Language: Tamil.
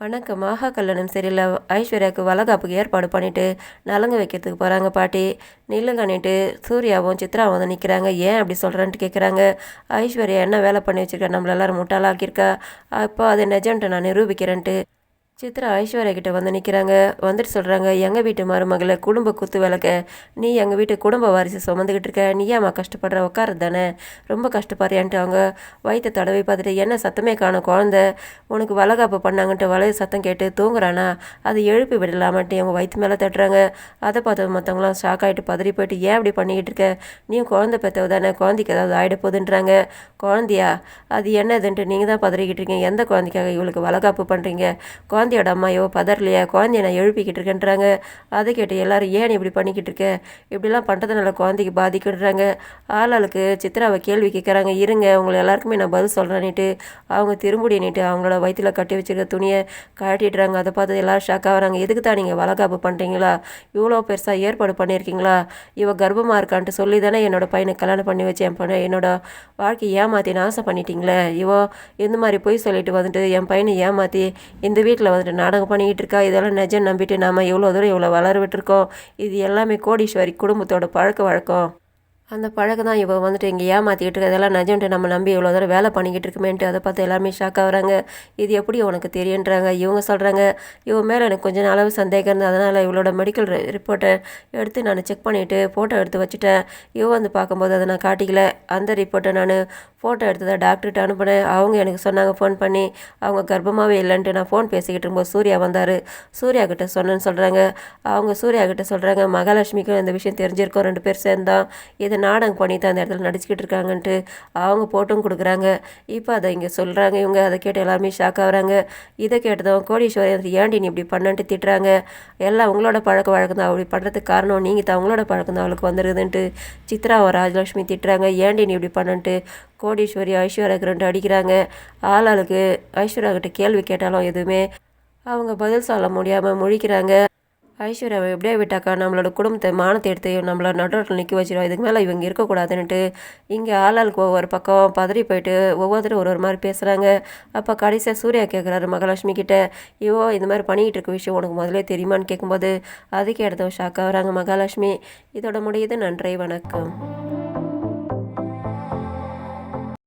வணக்கம் மகா கல்யாணம் சரியில்லை ஐஸ்வர்யாவுக்கு வளகாப்புக்கு ஏற்பாடு பண்ணிட்டு நலங்கு வைக்கிறதுக்கு போகிறாங்க பாட்டி. நில்லுங்கன்னிட்டு சூர்யாவும் சித்ராவும் வந்து நிற்கிறாங்க ஏன் அப்படி சொல்கிறேன்ட்டு கேட்குறாங்க ஐஸ்வர்யா என்ன வேலை பண்ணி வச்சுருக்கா? நம்மள எல்லாரும் முட்டாளாக்கியிருக்கா? அப்போ அது நெஜன்ட்டு நான் நிரூபிக்கிறேன்ட்டு. சித்ரா ஐஸ்வர்யா கிட்ட வந்து நிற்கிறாங்க வந்துட்டு சொல்கிறாங்க எங்கள் வீட்டு மருமகளை குடும்ப குத்து விளக்க? நீ எங்கள் வீட்டு குடும்ப வாரிசு சுமந்துக்கிட்டு இருக்க. நீ ஏம்மா கஷ்டப்படுற? உட்காரது தானே? ரொம்ப கஷ்டப்படுறியான்ட்டு அவங்க வயிற்று தடவை பார்த்துட்டு என்ன சத்தமே காணும் குழந்த? உனக்கு வளகாப்பு பண்ணாங்கன்ட்டு வளைய சத்தம் கேட்டு தூங்குறானா? அதை எழுப்பி விடலாமன்ட்டு அவங்க வயிற்று மேலே தட்டுறாங்க. அதை பார்த்து மற்றவங்களாம் ஷாக் ஆகிட்டு பதறி போயிட்டு ஏன் அப்படி பண்ணிக்கிட்டு இருக்க? நீ குழந்தை பெற்றவ தானே? குழந்தைக்கு ஏதாவது ஆகிட போகுதுன்றாங்க. குழந்தையா? அது என்னதுன்ட்டு நீங்கள் தான் பதறிக்கிட்டு இருக்கீங்க. எந்த குழந்தைக்காக இவளுக்கு வளகாப்பு பண்ணுறீங்க குழந்தை குழந்தையோட அம்மாயோ பதறலையா குழந்தைய நான் எழுப்பிக்கிட்டு இருக்கேன்றாங்க அதை கேட்டு எல்லாரும் ஏன் நீ இப்படி பண்ணிக்கிட்டு இருக்க இப்படிலாம் பண்ணுறதுனால குழந்தைக்கு பாதிக்கிடுறாங்க ஆளாளுக்கு சித்ராவை கேள்வி கேட்குறாங்க. இருங்க உங்களை எல்லாருக்குமே நான் பதில் சொல்கிறேன்னுட்டு அவங்க திரும்புடி நீட்டு அவங்களோட வயிற்றில் கட்டி வச்சிருக்க துணியை கழட்டிடுறாங்க. அதை பார்த்து எல்லோரும் ஷாக் ஆகுறாங்க எதுக்கு தான் நீங்கள் வளகாப்பு பண்ணுறீங்களா இவ்வளோ பெருசாக ஏற்பாடு பண்ணியிருக்கீங்களா? இவ கர்ப்பமாக இருக்கான்ட்டு சொல்லி தானே என்னோட பையனை கல்யாணம் பண்ணி வச்சு என் பையனை என்னோடய வாழ்க்கையை ஏமாற்றி நாசம் பண்ணிட்டீங்களே இவோ இந்த மாதிரி பொய் சொல்லிட்டு வந்துட்டு என் பையனை ஏமாற்றி இந்த வீட்டில் வந்து மாதிரி நாடகம் பண்ணிக்கிட்டு இருக்கா? இதெல்லாம் நிஜம் நம்பிட்டு நாம் எவ்வளோ தூரம் இவ்வளோ வளர விட்டுருக்கோம் இது எல்லாமே கோடீஸ்வரி குடும்பத்தோட பழக்க வழக்கம். அந்த பழக்கம் தான் இவன் வந்துட்டு இங்கே ஏமாற்றிக்கிட்டு இருக்கு இதெல்லாம் நிஜம்ட்டு நம்ம நம்பி இவ்வளோ தூரம் வேலை பண்ணிக்கிட்டு இருக்குமேன்ட்டு அதை பார்த்து எல்லாருமே ஷாக் ஆகுறாங்க இது எப்படி உனக்கு தெரியுன்றாங்க. இவங்க சொல்கிறாங்க இவன் மேலே எனக்கு கொஞ்சம் அளவு சந்தேகம் இருந்தது. அதனால் இவளோட மெடிக்கல் ரிப்போர்ட்டை எடுத்து நான் செக் பண்ணிவிட்டு ஃபோட்டோ எடுத்து வச்சுட்டேன். இவன் வந்து பார்க்கும்போது அதை நான் காட்டிக்கல. அந்த ரிப்போர்ட்டை நான் ஃபோட்டோ எடுத்து தான் டாக்டர்கிட்ட அனுப்பினேன். அவங்க எனக்கு சொன்னாங்க ஃபோன் பண்ணி அவங்க கர்ப்பமாகவே இல்லைன்ட்டு நான் ஃபோன் பேசிக்கிட்டு இருக்கும்போது சூர்யா வந்தார். சூர்யா கிட்ட சொன்னேன்னு சொல்கிறாங்க அவங்க சூர்யா கிட்ட சொல்கிறாங்க மகாலட்சுமிக்கும் இந்த விஷயம் தெரிஞ்சிருக்கோம். ரெண்டு பேர் சேர்ந்தான் இதை நாடகம் பண்ணி தான் அந்த இடத்துல நடிச்சுக்கிட்டு இருக்காங்கன்ட்டு அவங்க போட்டும் கொடுக்குறாங்க. இப்போ அதை இங்கே சொல்கிறாங்க இவங்க. அதை கேட்டு எல்லாருமே ஷாக் ஆகுறாங்க. இதை கேட்டதும் கோடீஸ்வரி ஏன்டி நீ இப்படி பண்ணன்ட்டு திட்டுறாங்க. எல்லாம் உங்களோட பழக்க வழக்கம் தான். அப்படி பண்ணுறதுக்கு காரணம் நீங்கள் தான். உங்களோட பழக்கம் தான் அவளுக்கு வந்துருக்குதுன்ட்டு சித்ராவை ராஜலட்சுமி திட்டுறாங்க. ஏன்டி நீ இப்படி பண்ணன்ட்டு? கோடீஸ்வரி ஐஸ்வர்யாவுக்கு ரெண்டு அடிக்கிறாங்க. ஆளாளுக்கு ஐஸ்வர்யா கிட்ட கேள்வி கேட்டாலும் எதுவுமே அவங்க பதில் சொல்ல முடியாமல் முழிக்கிறாங்க. ஐஸ்வர்யாவை எப்படியா விட்டாக்கா? நம்மளோட குடும்பத்தை மானத்தை எடுத்து நம்மளை நடுவில் நிற்க வச்சிடும் இதுக்கு மேலே இவங்க இருக்கக்கூடாதுன்ட்டு இங்கே ஆளாளுக்கு ஒவ்வொரு பக்கம் பதறி போயிட்டு ஒவ்வொருத்தரும் ஒரு ஒரு மாதிரி பேசுகிறாங்க அப்போ கடைசியாக சூர்யா கேட்குறாரு மகாலட்சுமி கிட்டே இவோ இந்த மாதிரி பண்ணிக்கிட்டு இருக்க விஷயம் உனக்கு முதலே தெரியுமான்னு கேட்கும்போது அதுக்கே இடத்த ஷாக்காக வராங்க மகாலட்சுமி. இதோட முடியுது. நன்றி வணக்கம்.